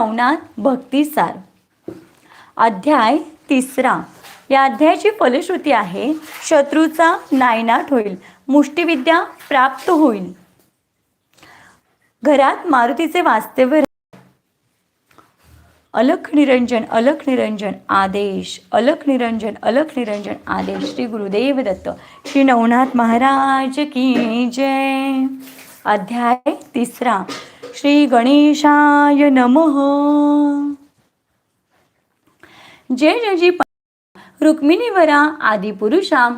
नवनाथ भक्तिसार अध्याय तिसरा. या अध्यायाची फलश्रुती आहे शत्रूचा नायनाट होईल मुष्टिविद्या प्राप्त होईल. घरात मारुतीचे वास्तव्य अलख निरंजन अलख निरंजन आदेश अलख निरंजन अलख निरंजन आदेश. श्री गुरुदेव दत्त. श्री नवनाथ महाराज की जय. अध्याय तिसरा. श्री गणेशाय नमः. जय जयजी रुक्मिणीवरा आदिपुरुषा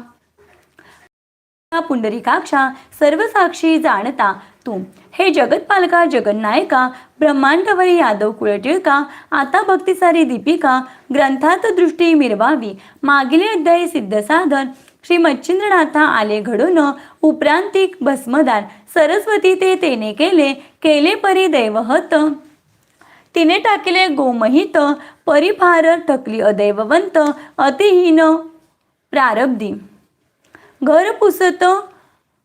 पुंडरीकाक्षा सर्वसाक्षी जाणता तू. हे जगतपालका जगन्नायका ब्रह्मांडवरी यादव कुळटिळका आता भक्तिसारी दीपिका ग्रंथात दृष्टी मिरवावी मागील अध्यायी सिद्ध साधन श्री मच्छिंद्रनाथा आले घडून उपरांतिक भस्मदान सरस्वती ते तेने केले केले परी दैवहत. तिने टाकले गोमहित परिभार ठकली अदैववंत अतिहीन प्रारब्धी. घर पुसत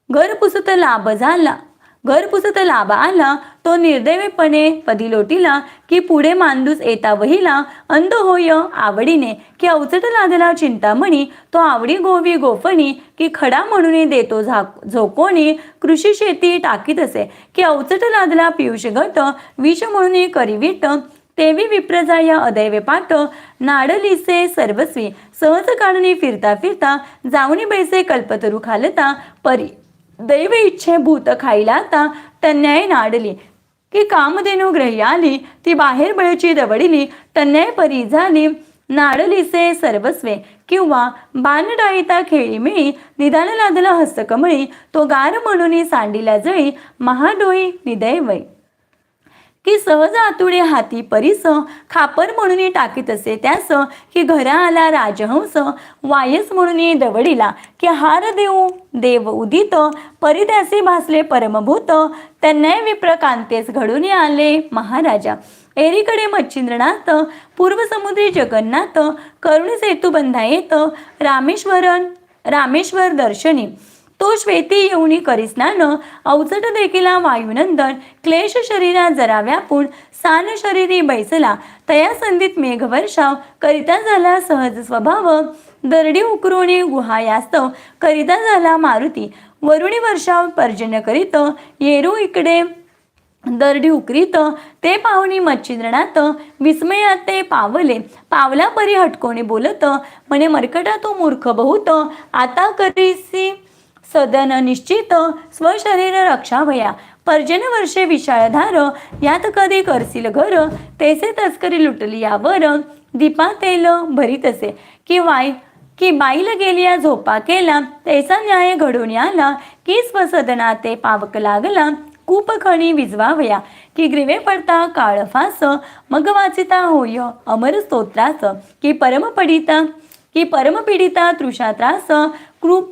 घर पुसत लाभ झाला घर पुसत लाभ आला तो निर्दैवीपणे पदी लोटीला की पुढे मांदूस येता वहिला अंध होय आवडीने की अवचट लादला चिंतामणी तो आवडी गोवी गोफणी की खडा म्हणून देतो झाक झोकोणी कृषी शेती टाकीत असे की अवचट लादला पियुष गट विष म्हणून करीवीट तेवी विप्रजा या अदैवे पाठ नाडलीसे सर्वस्वी सहज काढणी फिरता फिरता जाऊनी बैसे कल्पतरू खालता परी दैव इच्छे भूत खाईला आता तन्याय नाडली की कामधेनू ग्रही आली ती बाहेर बळीची दवडिली तन्याय परी झाली नाडलीसे सर्वस्वे. किंवा बानडाईता डाळीता खेळी मिळी निदान लादला हस्तकमळी तो गार म्हणून सांडिला जळी महाडोई निदैवय की सहज आतुडे हाती परिस खापर म्हणून टाकीत असे त्यास की घरा आला राजहंस वायस म्हणून दवडीला की हार देऊ देव उदित परिद्यासी भासले परमभूत त्यांना विप्र कांतेस घडून आले महाराजा. एरीकडे मच्छिंद्रनाथ पूर्वसमुद्री जगन्नाथ करुण सेतुबंधा येत रामेश्वरन रामेश्वर दर्शनी. तो श्वेती येऊनी करिस्नान अवचट देखिला वायुनंदन क्लेश शरीरा जरा व्यापून सान शरीरी बैसला. तया संधीत मेघवर्षाव करिता झाला सहज स्वभाव. दरडी उकरोणी गुहायास्तव करिता झाला मारुती. वरुणी वर्षाव पर्जन्य करीत येरू इकडे. दरडी उकरीत ते पाहुणी मच्छिद्रणात विस्मयात ते पावले. पावला परी हटकोणी बोलत म्हणे मरकटा तो मूर्ख बहुत. आता करीसी सदन निश्चित स्वशरीर रक्षावया पर्जन वर्षे विशाळधार यात कधी करसील घर? तेसे तस्करी लुटली यावर दीपा तेल भरीत असे. की वाय की बाईल गेलिया झोपा केला तैसा न्याय घडून आला. की स्वसदना ते पावक लागला कूपखणी विजवावया. की ग्रीवे पडता काळफास मग वाचिता होय अमर स्तोत्रास. की परमपडिता की परमपीडिता तृषा त्रास कृप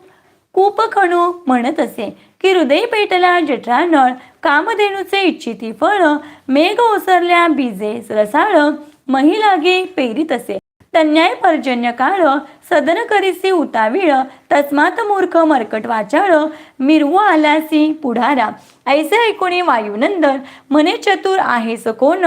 कूपखणू म्हणत असे. की हृदय पेटला जठरानळ कामधेनूचे इच्छिती फळ मेघ ओसरल्या बीजे रसाळ महिलागे पेरीत असे. तन्याय पर्जन्य काळ सदन करीसी उतावीळ तस्मात मूर्ख मरकट वाचाळ मिरवू आलासी पुढारा. ऐसे ऐकुणी वायुनंदन मने चतुर आहेस कोण?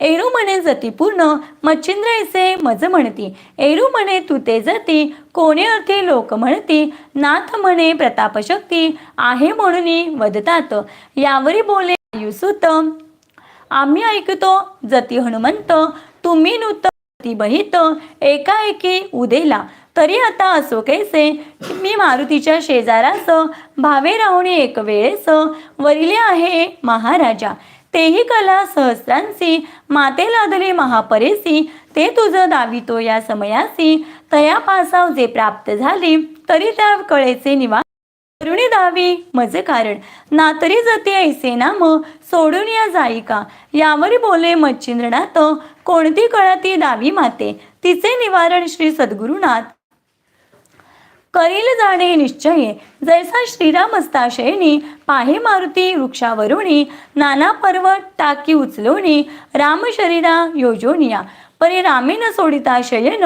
एरू म्हणे जती पूर्ण मच्छिंद्र ऐसे मज म्हणती. एरू म्हणे तू ते जती कोणे अर्थी लोक म्हणती. नाथ म्हणे प्रतापशक्ती आहे म्हणून वदतात. यावरी बोले युसुत आम्ही ऐकतो जती हनुमंत तुम्ही नूत ती बहित एकाएकी उदेला. तरी आता असो कैसे मी मारुतीच्या शेजारास भावे राहुणे एक वेळेस वरिले आहे महाराजा. तेही कला सहस्रांसी माते लादले महापरेसी ते तुझं दावितो या समयासी तया पासाव जे प्राप्त झाले तरी त्या कळेचे निवास. करुणी दावी मज कारण. नातरी जती ऐसे नाम सोडून या जाईका यावर बोले मच्छिंद्रनाथ कोणती कळती दावी माते? तिचे निवारण श्री सद्गुरुनाथ. करील जाणे निश्चये. जैसा श्रीराम असताशयनी पाहे मारुती वृक्षावरुणी नाना पर्वत टाकी उचलोणी राम शरीरा योजोनिया. परी रामेन सोडिता शयन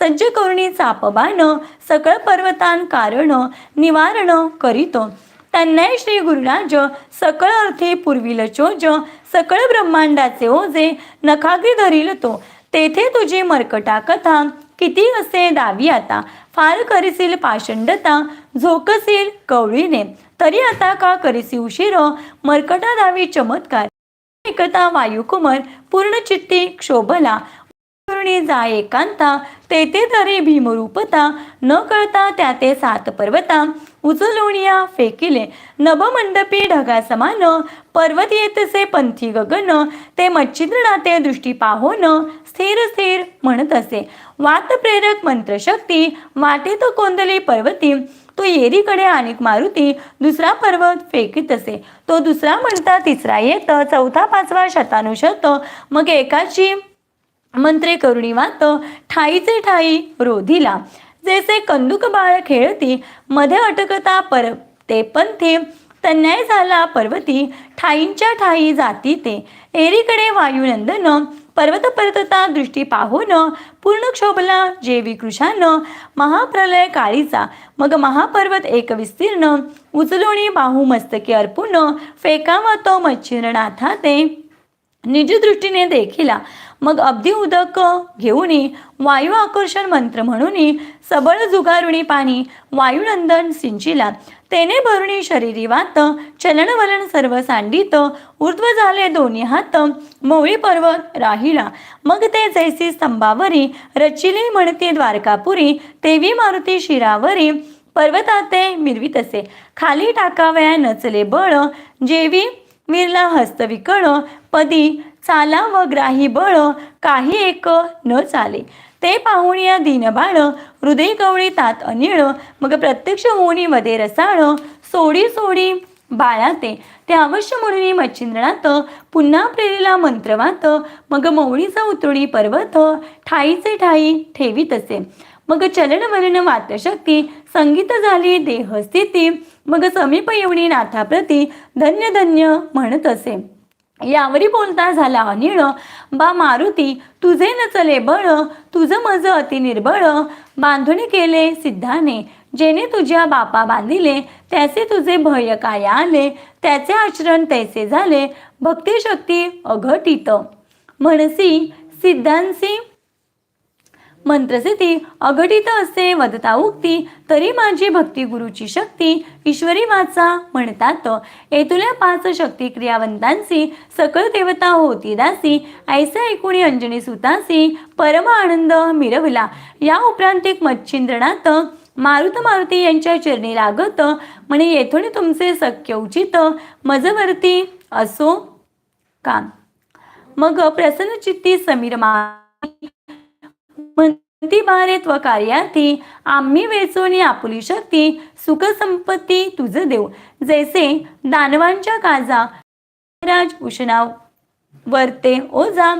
सज्ज करुणी चापबान सकळ पर्वतान कारण निवारण करीतो. त्यांना श्री गुरुराज सकळ अर्थे पूर्वील चोज सकळ ब्रह्मांडाचे ओझे नखाग्री धरील तो. तेथे तुझी मर्कटा कथा किती असे दावी आता? फार करीसील पाषंडता झोकसील कवळीने. तरी आता का करीसी उशीर? मर्कटा दावी चमत्कार. एकता वायुकुमार पूर्ण चित्ती क्षोभला. जा एकांता तेथे तरी भीमरूपता. न कळता त्या ते सात पर्वता. उचलोणिया फेकिले. नभमंडपी ढगा समान पर्वत येतसे पंथी गगन ते मच्छिद्रनाते दृष्टी पाहोन स्थिर स्थिर म्हणत असे. वात प्रेरक मंत्रशक्ती वाटेत कोंदली पर्वती तो येरीकडे अनेक मारुती दुसरा पर्वत फेकीत असे. तो दुसरा म्हणता तिसरा येत चौथा पाचवा शतानुशत मग एकाची मंत्रे करुणी वात ठाईचे ठाई रोधीला. जैसे कंदुक बाळ खेळती मध्ये अटकता पर ते पंथी तन्याय झाला पर्वती ठाईंच्या ठाई जाती ते. एरीकडे वायुनंदन पर्वत परतता दृष्टी पाहून पूर्ण क्षोभला जे विकृशान महाप्रलय काळीचा. मग महापर्वत एक विस्तीर्ण उचलोणी बाहू मस्तकी अर्पून फेकावा तो मच्छिरनाथा ते. निजदृष्टीने देखिला मग अगदी उदक घेऊन वायू आकर्षण मंत्र म्हणून सबळ जुगारुणी पाणी वायुनंदन सिंचिला तेने भरुणी शरीरी वात चलनवलन सर्व सांडित ऊर्ध्व झाले दोन्ही हात मोळी पर्वत राहिला. मग ते जैसी स्तंभावरी रचिली म्हणते द्वारकापुरी तेवी मारुती शिरावरी पर्वताते मिरवीत असे खाली टाकावया नचले बळ जेवी विरला हस्तविकळ पदी चाला व ग्राही बळ काही एक न चाले. ते पाहून या दिनबाळ हृदय कवळी तात अनिळ मग प्रत्यक्ष होणी वदे रसाळ सोडी सोडी बाळाते. ते अवश्य म्हणून मच्छिंद्रनाथ पुन्हा प्रेरीला मंत्रवात मग मौळीचा उतरणी पर्वत ठाईचे ठाई ठेवीत असे. मग चलन वलन वातशक्ती संगीत झाली देहस्थिती मग समीप येवणी नाथाप्रती धन्य धन्य म्हणत असे. यावरी बोलता झाला अनिळ बा मारुती तुझे न चले बळ तुझं मज अति निर्बळ. बांधणी केले सिद्धाने जेने तुझ्या बापा बांधिले त्याचे तुझे भय काय आले त्याचे आचरण तैसे झाले भक्तिशक्ती अघटित. म्हणसी सिद्धांसी मंत्रसिद्धी अघटित असे वदता उक्ती तरी माझी भक्ती गुरुची शक्ती ईश्वरी वाचा म्हणतात. येतुल्या पाच शक्ती क्रियावंतांची सकळ देवता होती दासी ऐसे ऐकुणी अंजनी सुतासी परम आनंद मिरवला. या उपरांतिक मच्छिंद्रनाथ मारुत मारुती यांच्या चरणी लागत म्हणे येथून तुमचे सख्य उचित मजवरती असो का? मग प्रसन्न चित्ती समीर मा म्हणती बारे त्व कार्यार्थी आम्ही वेचोनी आपुली शक्ती सुख संपत्ती तुझ देव जैसे दानवांच्या काजा राज उष्णाव. वरते ओझा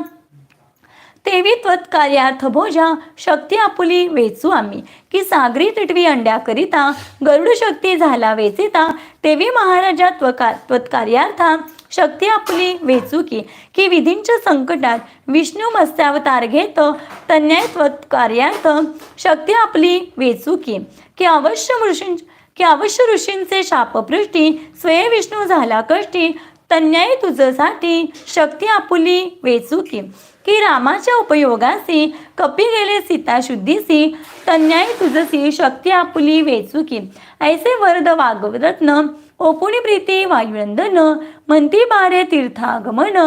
तेवी त्वत्कार्यार्थ भोजा शक्ती आपुली वेचू आम्ही. की सागरी तिटवी अंड्याकरिता गरुड शक्ती झाला वेचिता तेवी महाराजा त्वकार त्वत्कार्यार्था शक्ती आपली वेचू की. की विधींच्या संकटात विष्णू मत्स्यावतार घेत तन्याय त्वत्कार्यार्थ शक्ती आपली वेचू की. की अवश्य ऋषीं की अवश्य ऋषींचे शापपृष्टी स्वय विष्णू झाला कष्टी तन्याय तुझसाठी शक्ती आपुली वेचुकी की रामाच्या उपयोगासी कपी गेले सीता शुद्धीसी तन्याय तुझसी शक्ती आपुली वेचुकी. ऐसे वरद वागवरत्न ओपुणी प्रीती वायुनंदन म्हणती बारे तीर्थागमन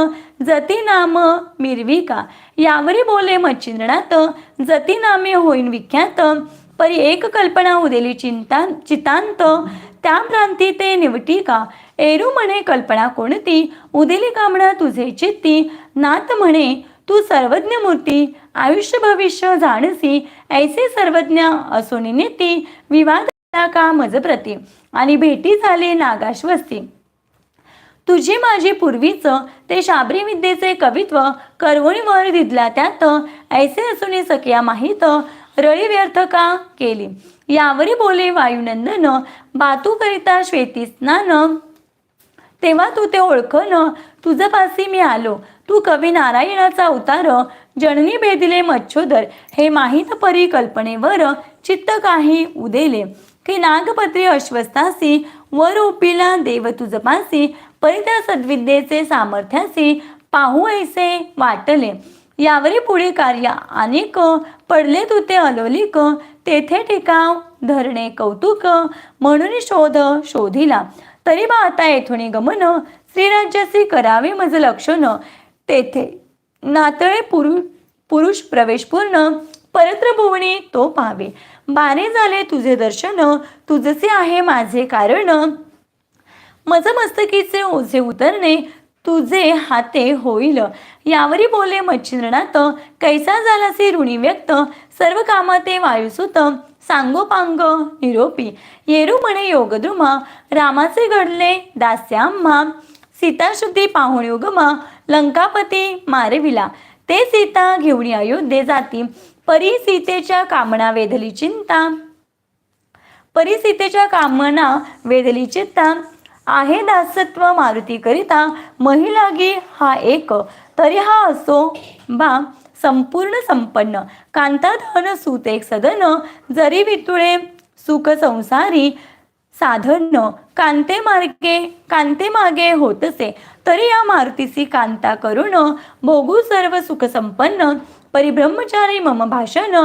जती नाम मिरविका. यावरी बोले मच्छिंद्रनाथ जती नामे होईन विख्यात परी एक कल्पना उदेली चिंता चितांत त्या प्रांती ते निवटी का एरू म्हणे कल्पना कोणती? उदेली कामणा तुझे चित्ती. नात म्हणे तू सर्वज्ञ मूर्ती आयुष्य भविष्य जाणसी ऐसे सर्वज्ञ असोनी नेती विवाद का मज प्रती आणि भेटी झाले नागाश्वस्ती. तुझी माझी पूर्वीच ते शाबरी विद्येचे कवित्व करवणीवर दिदला त्यात ऐसे असून सख्या माहीत रळी व्यर्थ का केली? यावरी बोले वायुनंदन बातू करिता श्वेती स्नान. तेव्हा तू ते ओळखन तुझ पासी मी आलो. तू कवी नारायणाचा उतार जननी भेदिले मच्छोदर हे माहीत परी कल्पनेवर चित्त काही उदेले. की नागपत्री अश्वस्तासी वर उपिला देव तुझपासी परिता सद्विद्येचे सामर्थ्यासी पाहू ऐसे वाटले. यावरी पुढे कार्य अनेक पडले तुते ते अलवलिक तेथे टिकाव धरणे कौतुक म्हणून शोध शोधिला. तरी बा आता येथून गमन श्रीराज्याचे करावे मज लक्षण तेथे नातळे पुरुष पुरुष प्रवेश पूर्ण परत्र भुवणे तो पाहावे बारे झाले तुझे दर्शन तुझसे आहे माझे कारण. मज मस्तकीचे ओझे उतरणे तुझे हाते होईल. यावरी बोले मच्छिंद्रनाथ कैसा झालासे ऋणी व्यक्त सर्व कामाते वायुसुत सांगोपांग निरोपी. येरू म्हणे योगद्रुमा रामाचे घडले दास्याम्मा. सीताशुद्धी पाहुणे उगमा लंकापती मारविला. ते सीता घेऊन अयोध्ये जाती. परी सीतेच्या कामना वेधली चिंता. परी सीतेच्या कामना वेधली चिंता. आहे दासत्व मारुती करिता. महिलागी हा एक. तरी हा असो बा संपूर्ण संपन्न. कांताधन सुत एक सदन. जरी वितुळे सुख संसारी. साधन कांते मार्गे कांते मागे होतसे. तरी या मारुतीसी कांता करुण भोगू सर्व सुख संपन्न परिब्रह्मचारी मम भाषण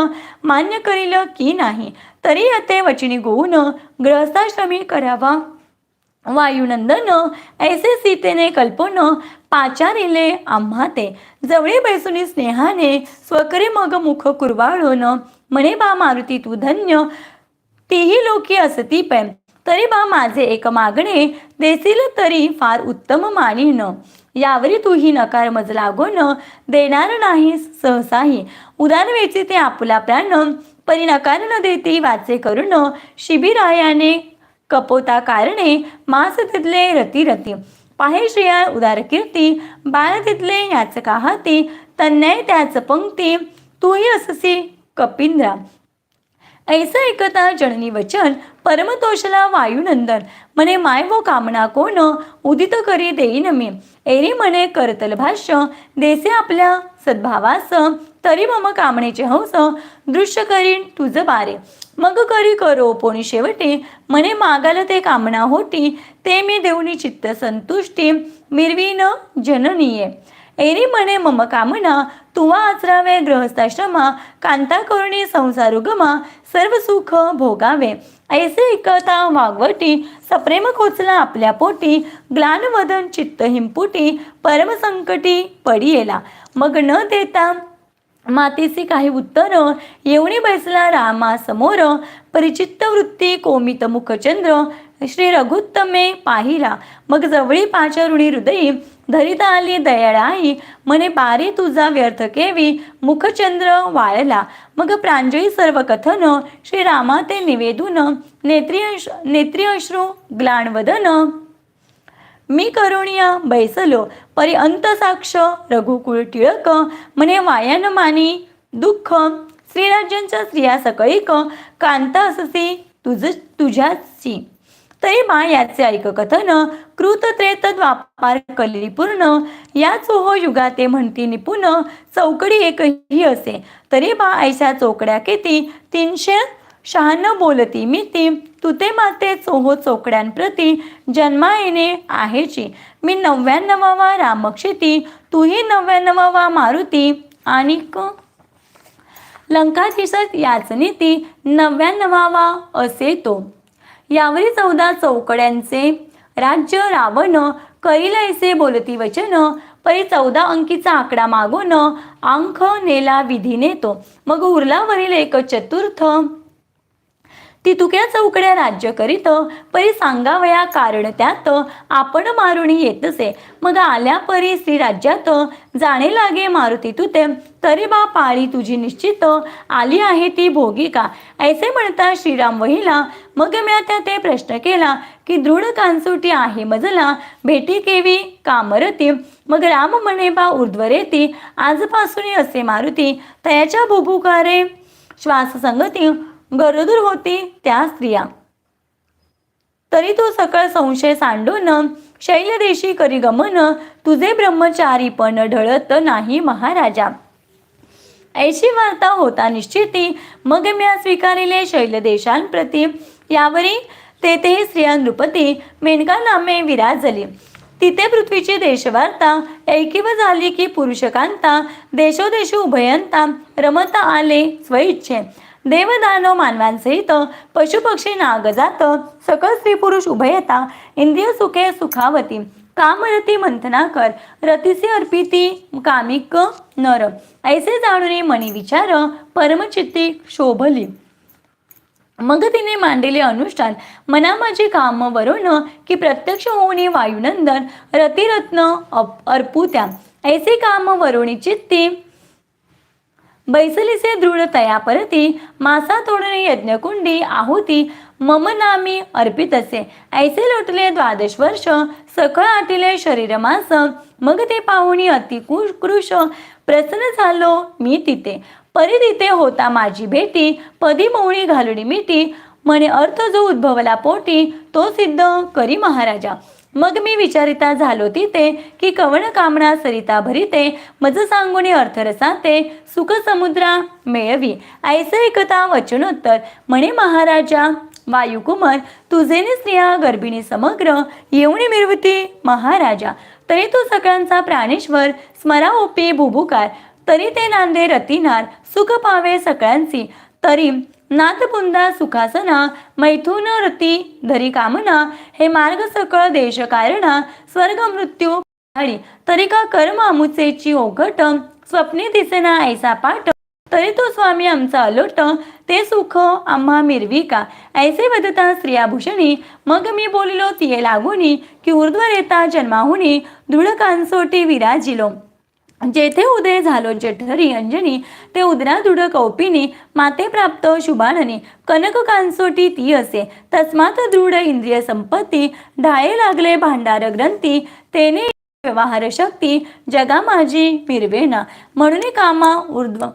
मान्य करील की नाही? तरी अते वचनी गोऊन ग्रहस्थाश्रमी करावा. वायुनंदन ऐसे सीतेने कल्पन पाचारिले आम्हा ते जवळी बैसुनी स्नेहाने स्वकरे मग मुख कुरवाळून म्हणे बा मारुती तू धन्य. तीही लोकी असती पण तरी बा माझे एक मागणे देशील तरी फार उत्तम मानिन. यावरी तूही नकार मज लागून देणार नाही सहसाही. उदार वेची ते आपला प्राण परी नकार न देती वाचे करून शिबिरायाने कपोता कारणे मास तिथले रती रती. पाहे श्रिया उदार कीर्ती बाळ तिथले याच काहाती. तन्याय त्याच पंक्ती तूही अससी कपिंद्रा. ऐसा ऐकता जननी वचन परमतोषला वायुनंदन. म्हणे माय व कामना कोण? उदित करी देईन मी एरी म्हणे करतल भाष्य देसे आपल्या सद्भावास तरी मम कामनेचे हंस दृश्य करीन तुझ बारे. मग करी करो पोणी शेवटी म्हणे मागाल ते कामना होती ते मी देऊनी चित्त संतुष्टी मिरवीन जननीये. एरी मम कामना तुवा आचरावे गृहस्थाश्रमा कांता करुणी संसारुगमा सर्व सुख भोगावे. ऐसे एकता वागवटी सप्रेम खोचला आपल्या पोटी ग्लानवदन चित्त हिंपुटी परमसंकटी पडियेला. मग न देता मातेचे काही उत्तर येवणी बैसला रामा समोर परिचित्त वृत्ती कोमित मुखचंद्र श्री रघुत्तमे पाहिला. मग जवळी पाचारुणी हृदयी धरिता आली दयाळाई मने बारी तुझा व्यर्थ केवी. मुखचंद्र वाळला. मग प्रांजळी सर्व कथन श्रीरामा ते निवेदून. नेत्री नेत्री अश्रू ग्लाणवदन. मी करुणिया बैसलो. परी अंतसाक्ष रघुकुळ टिळक. मने वायन मानी दुःख. श्रीराज्यांच्या स्त्रिया सकळीक. कांता अससी तुझ तुझ्याची तरी बा याचे ऐक कथन कृत त्रेत द्वापार कली पूर्ण. या चोहो युगाते म्हणती निपुण चौकडी एकही असे. तरी बा ऐशा चौकड्या किती तीनशे शहाण्णव बोलती मी ती तुते माते चोहो चोकड्यांप्रती जन्मा येणे आहेची. मी नव्याण्णवावा रामक्षिती तूही नव्याण्णवावा मारुती. आणि लंकाधीशच याच नीती नव्याण्णवावा असे तो. यावरी चौदा चौकड्यांचे. राज्य रावण कैलैसे ऐसे बोलती वचन परी चौदा अंकीचा आकडा मागून अंख नेला विधी नेतो मग उरलावरील एक चतुर्थ. ती तुक्या चौकड्या राज्य करीत परी सांगावया कारण त्यात आपण मारुणी येतसे. मग आल्या परी श्री राज्यात जाणे लागे मारुती तुते. तरी बा पाळी तुझी निश्चित आली आहे ती भोगिका ऐसे म्हणता श्रीराम वहिला मग म्या ते प्रश्न केला की दृढ कानसुटी आहे मजला भेटी केवी कामरती. मग राम म्हणे बा ऊर्ध्वरेती. आजपासून असे मारुती. तयाच्या भुभुकारे श्वास संगती गरोदर होती त्या स्त्रिया. तरी तो सकळ संशय सांडून शैलदेशी करी गमन. तुझे ब्रह्मचारी पण ढळत नाही महाराजा. ऐशी वार्ता होता निश्चिती. मग म्या स्वीकारिले शैलदेशांप्रती यावरी तेथे स्त्रिया नृपती मेनका नामे विराजली. तिथे पृथ्वीची देशवार्ता ऐकिव झाली की पुरुषकांता देशोदेशो उभयंता रमता आले स्वइच्छे. देवदानव मानवांसहित पशुपक्षी नागजात सकल स्त्री पुरुष उभयता इंद्रिय सुखे सुखावती कामरती मंथनाकर रतीसे अर्पिती कामिक नर. ऐसे जाणून मणी विचार परमचित्ती शोभली. मग तिने मांडलेले अनुष्ठान मना माझे काम वरून की प्रत्यक्ष होऊनी वायुनंदन रतिरत्न अप- अर्पुत्या. ऐसे काम वरुणी चित्ती. बैसलीचे दृढ तया परती मासा तोडणे यज्ञकुंडी आहुती मम नामी अर्पित असे ऐसे लोटले द्वादश वर्ष सकळ आटिले शरीर मास. मग ते पाहुणी अतिकृष कृश प्रसन्न झालो मी तिथे. परी तिथे होता माझी भेटी पदी मोळी घालणी मिठी म्हणे अर्थ जो उद्भवला पोटी तो सिद्ध करी महाराजा. मग मी विचारिता झालो तिथे की कवण कामना सरिता भरिते मज सांगुनी अर्थरसाते सुख समुद्रा मेळवी. ऐसे एकता वचनोत्तर म्हणे महाराजा वायुकुमार तुझेने स्त्रिया गर्भिणी समग्र येऊनी मिरवती महाराजा. तरी तो सगळ्यांचा प्राणेश्वर स्मरा ओपी भुभुकार तरी ते नांदे रतिनार सुख पावे सगळ्यांची. तरी नाथपुंदा सुखासना मैथुन रती धरी कामना हे मार्ग सकळ देश कारणा स्वर्ग मृत्यू तरी का कर्म अमुचेची ओघट स्वप्ने दिसेना ऐसा पाठ. तरी तो स्वामी आमचा अलोट ते सुख आम्हा मिरविका ऐसे वदता स्त्रियाभूषणी मग मी बोलिलो तिये लागुनी की ऊर्ध्व येता जन्माहुनी दृढ कांसोटी विराजिलो. जेथे उदय झालो जेठरी अंजनी ते उदरा दुड कौपिनी माते प्राप्त शुभाननी कनक कांसोटी ती असे. तस्मात दृढ इंद्रिय संपत्ती ढाळे लागले भांडार ग्रंथी तेने व्यवहार शक्ती जगा माझी मिरवेना म्हणून कामा ऊर्ध्व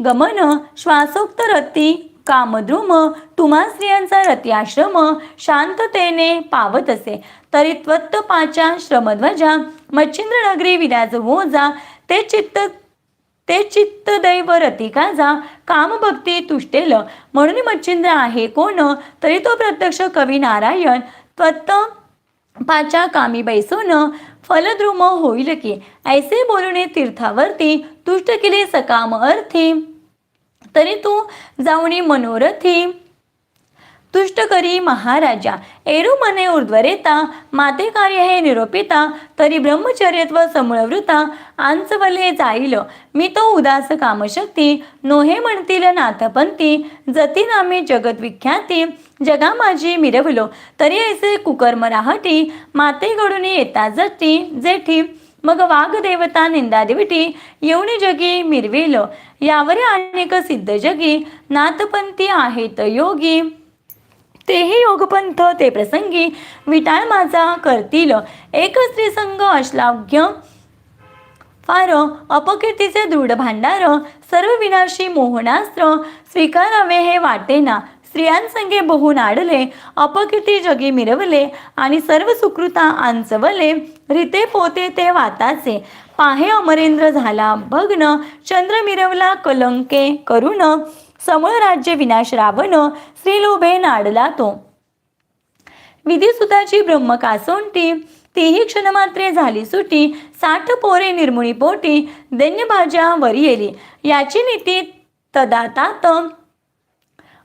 गमन श्वासोक्त रती कामद्रुम तुम्हा स्त्रियांचा रतिआश्रम शांततेने पावत असे. तरी त्वत्त पाचा श्रमध्वजा मच्छिंद्र नगरी विराज जा ते चित्त ते चित्त दैव रतिकाजा कामभक्ती तुष्टेल. म्हणून मच्छिंद्र आहे कोण? तरी तो प्रत्यक्ष कवी नारायण. त्वत्त पाचा कामी बैसून फलद्रुम होईल की. ऐसे बोलणे तीर्थावरती तुष्ट केले सकाम अर्थी. तरी तू जाऊनी मनोरथी. तुष्ट करी महाराजा एरू मने ऊर्ध्वरेता माते कार्य हे निरोपिता तरी ब्रह्मचर्यत्व समळवृता आंचवले जाईल मी तो उदास कामशक्ती नोहे म्हणतील नाथपंथी जती नामे जगत विख्याती जगा माझी मिरवलो तरी ऐसे कुकर्म राहटी माते घडून येता जटी जेठी मग वाघ देवता निंदा देवटी येऊन जगी मिरविल. यावर अनेक सिद्ध जगी नाथपंथी आहेत योगी. तेही योगपंथ ते प्रसंगी विटाळ माझा करतील. एक स्त्री संघ अश्लाघ्य फार अपकीर्तीचे दृढ भांडार सर्व विनाशी मोहनास्त्र स्वीकारावे हे वाटेना. स्त्रियांसंगे बहु आडले अपकिती जगी मिरवले आणि सर्व सुकृता आंचवले. रिते पोते ते वाताचे पाहे अमरेंद्र झाला भग्न चंद्र मिरवला कलंके करुण. समूळ राज्य विनाश रावण श्रीलोभे नाडला तो. विधिसुताची ब्रह्म कासोंटी तीही क्षणमात्रे झाली सुटी. साठ पोरे निर्मुळी पोटी दैन्य भाज्या वरी येली याची नीती तदातात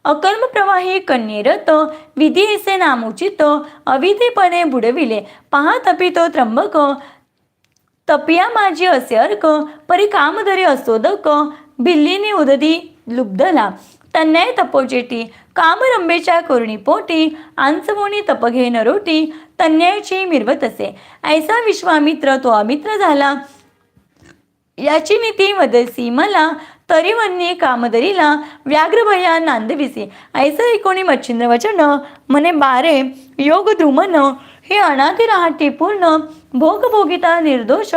अकर्म प्रवाही कन्येरत विधी ऐसे नामुचित अविधीपणे बुडविले. पहा तपितो त्र्यंबक तपिया माझी असे अर्क परी कामधरी असोदक भिल्लीने उददी लुब्धला. तन्याय तपोजेटी कामरंबेच्या करुणी पोटी आंचवोणी तपघे नरोटी तन्यायची मिरवत असे. ऐसा विश्वामित्र तो अमित्र झाला. याची नीती वदसी मला तरी वन्ये कामदरीला व्याघ्र भया नांदविसी. ऐसा एकोणी मच्छिंद्र वचन मने बारे योग धुमन हे अनाथी राहटी पूर्ण भोग भोगिता निर्दोष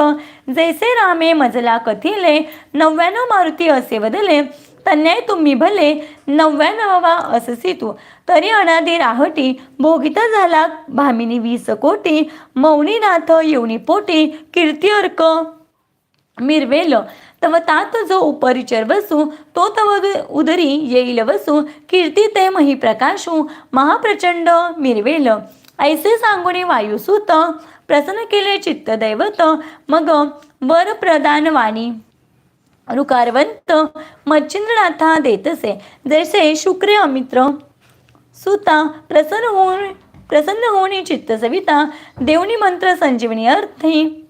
जैसे रामे मजला कथिले नव्याण्णव मारुती असे बदले तन्याय तुम्ही भले नव्याण्णवा अससी तू. तरी अनादी राहटी भोगिता झाला भामिनी वीस कोटी मौनीनाथ येऊनी पोटी कीर्ती अर्क मिरवेल. तव तात जो उपरिचर वसू तो तव उदरी येईल वसू कीर्ती ते मही प्रकाशू महाप्रचंड मिरवेल. ऐसे सांगुनी वायुसूत प्रसन्न केले चित्त दैवत मग वर प्रदान वाणी. रुकारवंत मच्छिंद्रनाथा देतसे जैसे शुक्र अमित्र. सुता प्रसन्न होऊन प्रसन्न होऊन चित्त सविता देवनी मंत्र संजीवनी अर्थी.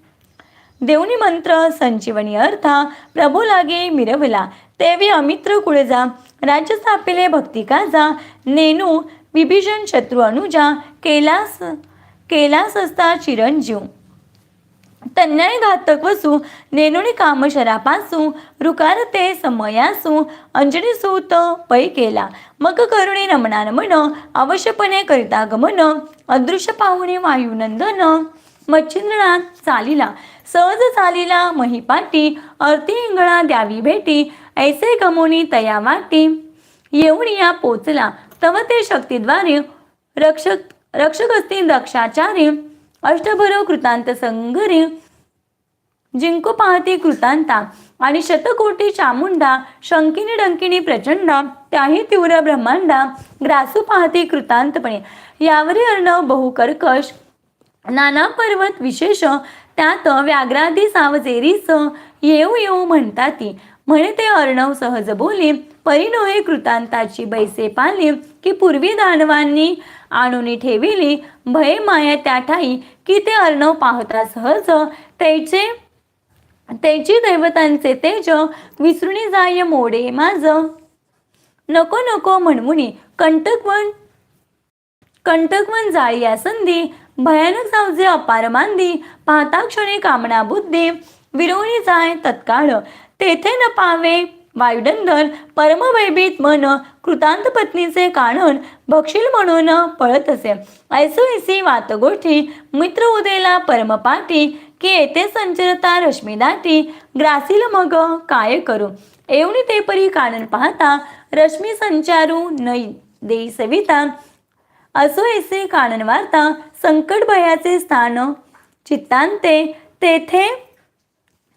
देवनी मंत्र संजीवनी अर्था प्रभू लागे मिरवला तेवी अमित्र कुळजा राज्य स्थापिले भक्ती काजा नेनू विभीषण शत्रू अनुजा केलास केलास असता चिरंजीव तन्याय घातक वसू नेनुणी कामशरापासू रुकारते समयासू अंजनी सूत पै केला मग करुणे नमनान मन अवश्यपणे करिता गमन अदृश्य पाहुणे वायुनंदन मच्छिंद्रनाथ चालिला सहज चालीला महिपाटी अर्थी इंगळा द्यावी भेटी ऐसे गमोनी तया वाटी. येऊन या पोचला तव ते शक्तीद्वारे रक्षक रक्षक असतील दक्षाचारे अष्टभरव कृतांत संगरी जिंकू पाहती कृतांता आणि शतकोटी चामुंडा शंकिनी डंकिनी प्रचंड त्याही तीव्र ब्रह्मांडा ग्रासू पाहती कृतांतपणे. यावरी अर्णव बहु कर्कश नाना पर्वत विशेष त्यात व्याघ्रादी सावजेरीस येऊ येऊ म्हणताती. म्हणे ते अर्णव सहज बोली परिणोहे कृतांताची बैसे पाली की पूर्वी दानवांनी आणून ठेविली. भय माया त्या ठाई की ते अर्णव पाहता सहज. त्याचे त्याची दैवतांचे तेज विसरुणी जाय मोडे माझ नको नको म्हणमुनी कंटकवन कंटकवन जाळी या संधी. भयानक सावजे अपार मांदी पाहता क्षणी कामना बुद्धी. विरोणी जाय तत्काळ तेथे न पावे. वायुडंदन परमवैभीत मन कृतांत पत्नीचे कानन भक्षील म्हणून पळत असे ऐसोईसी वातगोठी मित्र उदेला परमपाठी की येथे संचरता रश्मी दाटी. ग्रासील मग काय करू? एवढी ते परी कानन पाहता रश्मी संचारू न देई सविता. असो ऐसे कानन वार्ता संकट भयाचे स्थान चित्तांते तेथे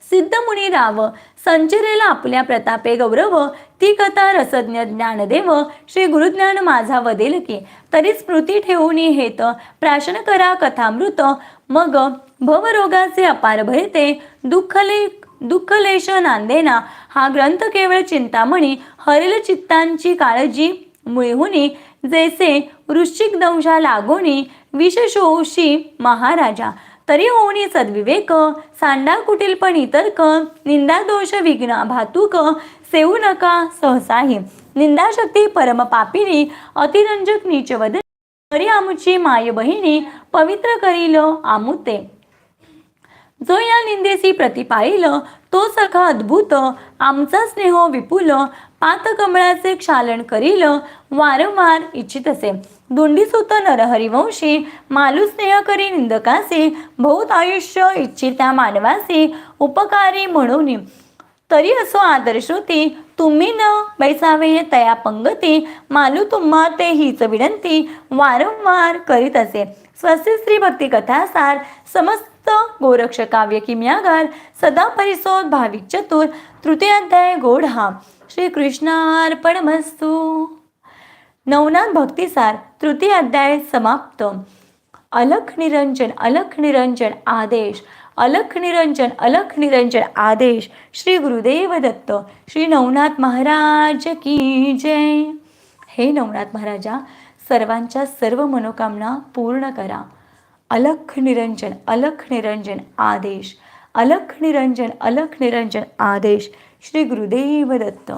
सिद्धमुनी राव संचरेला आपल्या प्रतापे गौरव ती कथा रसज्ञ ज्ञानदेव श्री गुरुज्ञान माझा वदेल की. तरी स्मृती ठेवून हेत प्राशन करा कथामृत मग भवरोगाचे अपार भयते दुःखले दुःखलेश नांदेना. हा ग्रंथ केवळ चिंतामणी हरेल चित्तांची काळजी मुळहुनी जैसे वृश्चिक दंशा लागोनी विशेषोशी महाराजा. तरी होणे सद्विवेक सांडा कुटीलपणी तर्क निंदा दोष विघ्ना भातुक सेऊ नका सहसाही. निंदाशक्ती परम पापिनी अतिरंजक नीचवद तरी आमुची माय बहिणी पवित्र करील आमुते. जो या निंदेसी प्रतिपाळील तो सखा अद्भुत आमचा स्नेह विपुल पात कमळाचे क्षालन करील वारंवार इच्छित असे दुंडीसुत नरहरिवंशी मालुस्नेह करी निंदकासी बहुत आयुष्य इच्छिता मानवासी उपकारी म्हणून. तरी असो आदर्शोती तुम्ही न बैसावे तया पंगती मालू तुम्हा ते हीच विनंती वारंवार करीत असे. स्वस्ती स्त्री भक्ती कथासार समस्त गोरक्ष काव्य किम्यागार सदा परिसोद भाविक चतुर तृतीयाध्याय गोड हा. श्री कृष्णार्पणमस्तू नवनाथ भक्तिसार तृतीय अध्याय समाप्त. अलख निरंजन अलख निरंजन आदेश अलख निरंजन अलख निरंजन आदेश श्री गुरुदेव दत्त श्री नवनाथ महाराज की जय. हे नवनाथ महाराजा सर्वांच्या सर्व मनोकामना पूर्ण करा. अलख निरंजन अलख निरंजन आदेश. अलख निरंजन अलख निरंजन आदेश. श्री गुरुदेव दत्त.